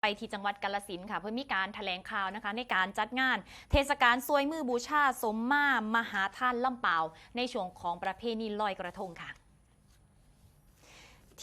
ไปที่จังหวัดกาลสินค่ะเพื่อมีการแถลงข่าวนะคะ ในการจัดงาน เทศกาลซวยมือบูชาสมมามหาท่านล่ำเปล่า ในช่วงของประเพณีลอยกระทงค่ะ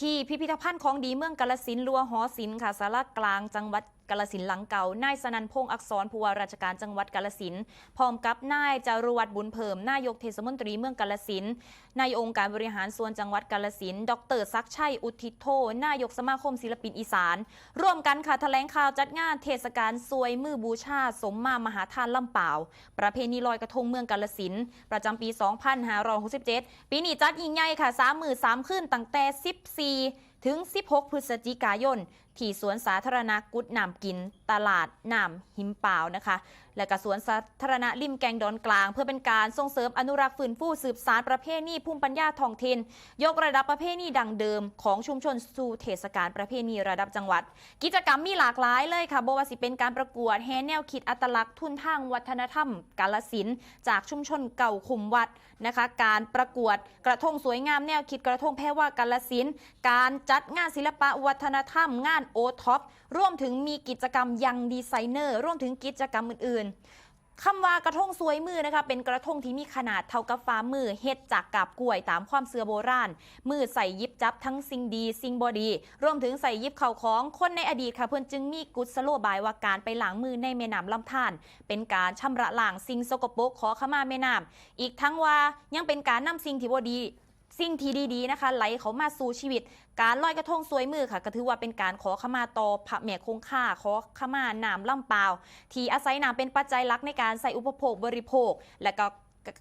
ที่พิพิธภัณฑ์ของดีเมืองกาลสินลัวหอศิลป์ค่ะสารกลางจังหวัด กาลสิณ์หลังเก่านายสนันพงษ์อักษรผู้ว่าราชการจังหวัดกาลสิณ์พร้อมกับนายจารุวัตรบุญเพิ่มนายกเทศมนตรีเมืองกาลสิณ์นายองค์การบริหารส่วนจังหวัดกาลสิณ์ดรซักชัยอุทิโทนายกสมาคมศิลปินอีสาน ร่วมกันค่ะแถลงข่าวจัดงานเทศกาลซวยมือบูชา สมมามหาทานลำเปล่า ประเพณีลอยกระทงเมืองกาลสิณ์ประจำปี 2567 ปีนี้จัดยิ่งใหญ่ค่ะ3มือ3ขึ้นตั้งแต่ 14 ถึง 16 พฤศจิกายน ที่สวนสาธารณะกุดน้ำกิน ตลาดน้ำหิมเปล่านะคะ และก็สวนสาธารณะริมแกงดอนกลาง เพื่อเป็นการส่งเสริมอนุรักษ์ฟื้นฟูสืบสานประเพณีภูมิปัญญาท้องถิ่นยกระดับประเพณีดังเดิม ของชุมชนสู่เทศกาลประเพณีระดับจังหวัด กิจกรรมมีหลากหลายเลยค่ะบว่าสิเป็นการประกวดแฮแนวคิดอัตลักษณ์ทุนทางวัฒนธรรม กาลสินธุ์จากชุมชนเก่าคุมวัดนะคะ การประกวดกระทงสวยงามแนวคิดกระทงแพรว่ากาลสินธุ์การจัดงานศิลปะวัฒนธรรมงานโอท็อปร่วมถึงมีกิจกรรมยังดีไซเนอร์ร่วมถึงกิจกรรมอื่นๆคำว่ากระทงสวยมือนะคะ เป็นกระทงที่มีขนาดเท่ากับฝ่ามือเฮ็ดจากกาบกล้วยตามความเสือโบราณ มือใส่ยิบจับทั้งสิ่งดี สิ่งบอดี รวมถึงใส่ยิบเข่าของคนในอดีตค่ะเพื่อนจึงมีกุศโลบายว่าการไปล้างมือในแม่น้ำลำธารเป็นการชำระล้างสิ่งสกปรกขอขมาแม่น้ำอีกทั้งว่ายังเป็นการนำสิ่งที่บดี สิ่งที่ดีๆนะคะไหลเขามาสู่ชีวิต การลอยกระทงสวยมือค่ะก็ถือว่าเป็นการขอขมาต่อพระแม่คงค่าขอขมาน้ำลำเปล่า ที่อาศัยน้ำเป็นปัจจัยหลักในการใส่อุปโภคบริโภค และก็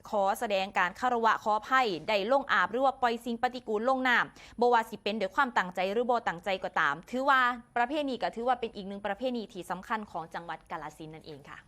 ขอแสดงการคารวะขออภัยได้ลงอาบหรือว่าปล่อยสิ่งปฏิกูลลงน้ำบว่าสิเป็นด้วยความตั้งใจหรือบ่ตั้งใจก็ตาม ถือว่าประเพณีก็ถือว่าเป็นอีกหนึ่งประเพณีที่สำคัญของจังหวัดกาฬสินนั่นเองค่ะ